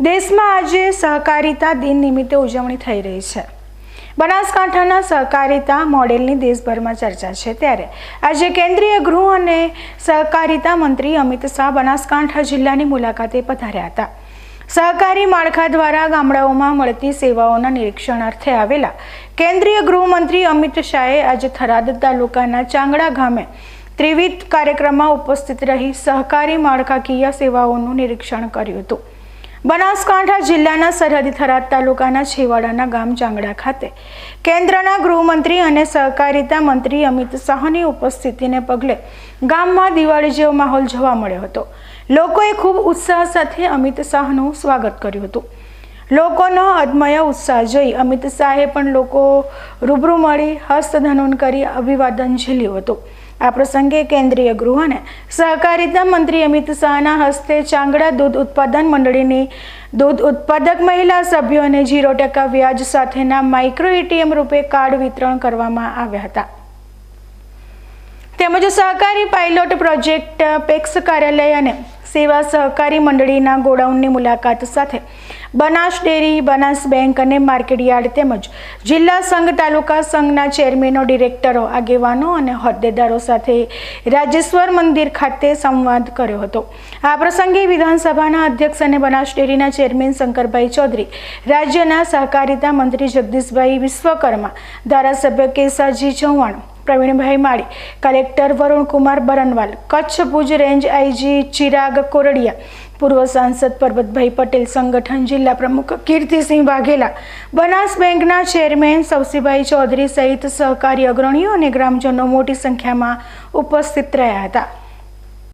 દેશમાં આજે સહકારિતા દિન નિમિત્તે ઉજવણી થઈ રહી છે. બનાસકાંઠાના સહકારિતા મોડેલની દેશભરમાં ચર્ચા છે ત્યારે આજે કેન્દ્રીય ગૃહ અને સહકારિતા મંત્રી અમિત શાહ બનાસકાંઠા જિલ્લાની મુલાકાતે પધાર્યા હતા. સહકારી માળખા દ્વારા ગામડાઓમાં મળતી સેવાઓના નિરીક્ષણ અર્થે આવેલા કેન્દ્રીય ગૃહમંત્રી અમિત શાહે આજે થરાદ તાલુકાના ચાંગડા ગામે ત્રિવિધ કાર્યક્રમમાં ઉપસ્થિત રહી સહકારી માળખાકીય સેવાઓનું નિરીક્ષણ કર્યું હતું. બનાસકાંઠા જિલ્લાના સરહદી થરાદ તાલુકાના છેવાડાના ગામ ચાંગડા ખાતે કેન્દ્રના ગૃહમંત્રી અને સહકારિતા મંત્રી અમિત શાહની ઉપસ્થિતિને પગલે ગામમાં દિવાળી જેવો માહોલ જોવા મળ્યો હતો. લોકોએ ખૂબ ઉત્સાહ સાથે અમિત શાહનું સ્વાગત કર્યું હતું. લોકોનો અદમય ઉત્સાહ જોઈ અમિત શાહે પણ લોકો રૂબરૂ મળી હસ્તધનુન કરી અભિવાદન ઝીલ્યું હતું. આ પ્રસંગે કેન્દ્રીય ગૃહ અને સહકારિતા મંત્રી અમિત શાહના હસ્તે ચાંગડા દૂધ ઉત્પાદન મંડળીની દૂધ ઉત્પાદક મહિલા સભ્યોને જીરો ટકા વ્યાજ સાથેના માઇક્રો એટીએમ રૂપે કાર્ડ વિતરણ કરવામાં આવ્યા હતા. તેમજ સહકારી પાયલોટ પ્રોજેક્ટ પેક્સ કાર્યાલય અને સેવા સહકારી મંડળીના ગોડાઉનની મુલાકાત સાથે બનાસ ડેરી, બનાસ બેંક અને માર્કેટયાર્ડ તેમજ જિલ્લા સંઘ, તાલુકા સંઘના ચેરમેનો, ડિરેક્ટરો, આગેવાનો અને હોદ્દેદારો સાથે રાજેશ્વર મંદિર ખાતે સંવાદ કર્યો હતો. આ પ્રસંગે વિધાનસભાના અધ્યક્ષ અને બનાસ ડેરીના ચેરમેન શંકરભાઈ ચૌધરી, રાજ્યના સહકારિતા મંત્રી જગદીશભાઈ વિશ્વકર્મા, ધારાસભ્ય Kesaji Chauhan Pravinbhai Mali, collector Varunkumar Barnwal, Kutch Bhuj range IG Chirag Koradiya, પૂર્વ સાંસદ પરબતભાઈ પટેલ, સંગઠન જિલ્લા પ્રમુખ કીર્તિસિંહ વાઘેલા, બનાસ બેંકના ચેરમેન સવસીભાઈ ચૌધરી સહિત સહકારી અગ્રણીઓ અને ગ્રામજનો મોટી સંખ્યામાં ઉપસ્થિત રહ્યા હતા.